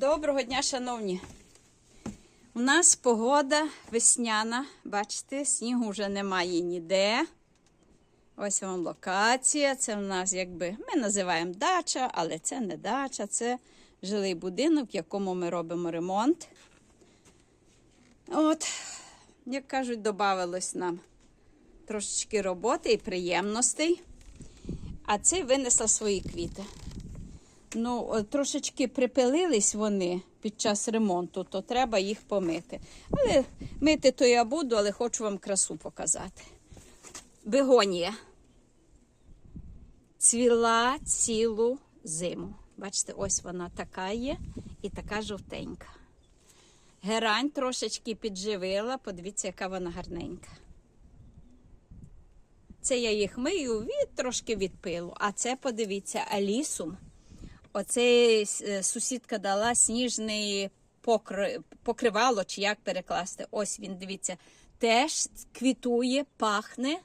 Доброго дня, шановні. У нас погода весняна. Бачите, снігу вже немає ніде. Ось вам локація. Це в нас якби ми називаємо дача, але це не дача, це жилий будинок, в якому ми робимо ремонт. От, як кажуть, додавалось нам трошечки роботи і приємностей. А це винесла свої квіти. Ну, трошечки припилились вони під час ремонту, то треба їх помити. Але мити то я буду, але хочу вам красу показати. Бегонія. Цвіла цілу зиму. Бачите, ось вона така є і така жовтенька. Герань трошечки підживила, подивіться, яка вона гарненька. Це я їх мию від трошки від пилу. А це, подивіться, алісум. Оце е, сусідка дала сніжний покри... покривало, чи як перекласти. Ось він, дивіться, теж квітує, пахне,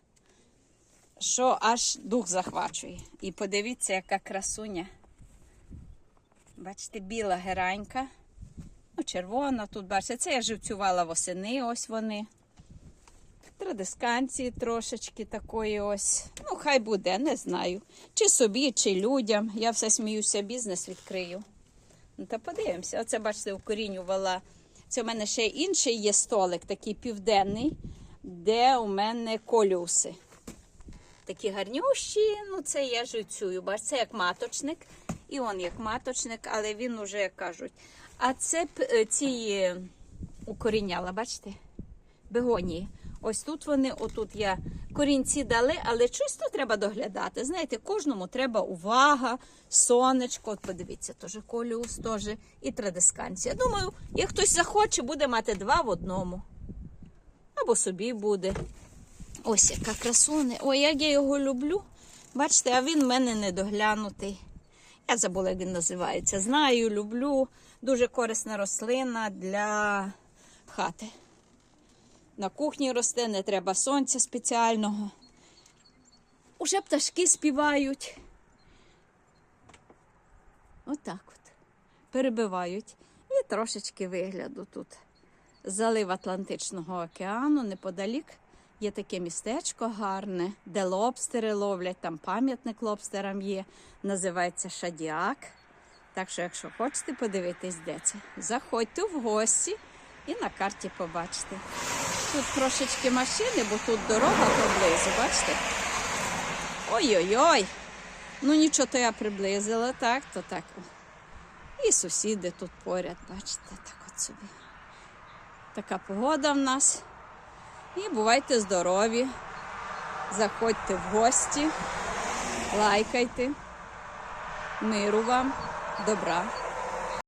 що аж дух захвачує. І подивіться, яка красуня. Бачите, біла геранька. Ну, червона тут, бачите, це я живцювала восени, ось вони. Традисканції трошечки такої ось. Ну, хай буде, не знаю. Чи собі, чи людям. Я все сміюся, бізнес відкрию. Ну, та подивимося. Оце, бачите, укорінювала. Це у мене ще інший є столик, такий південний, де у мене колюси. Такі гарнющі, ну це я жицюю. Бачите, це як маточник. І он як маточник, але він уже, як кажуть. А це е, ці е, укоріняла, бачите? бегонії. Ось тут вони, отут я корінці дали, але чисто треба доглядати. Знаєте, кожному треба увага, сонечко. От подивіться, теж коліус, теж і традисканція. Думаю, як хтось захоче, буде мати два в одному. Або собі буде. Ось яка красуня. Ой, як я його люблю. Бачите, а він в мене недоглянутий. Я забула, як він називається. Знаю, люблю. Дуже корисна рослина для хати. На кухні росте, не треба сонця спеціального. Уже пташки співають. Отак от. Перебивають. І трошечки вигляду тут. Залив Атлантичного океану неподалік. Є таке містечко гарне, де лобстери ловлять, там пам'ятник лобстерам є, називається Шадіак. Так що, якщо хочете подивитись, де це, заходьте в гості і на карті побачите. Тут трошечки машини, бо тут дорога поблизу, бачите? Ой-ой-ой. Ну нічого, то я приблизила, так, то так. І сусіди тут поряд, бачите, так от собі. Така погода в нас. І бувайте здорові. Заходьте в гості, лайкайте. Миру вам, добра.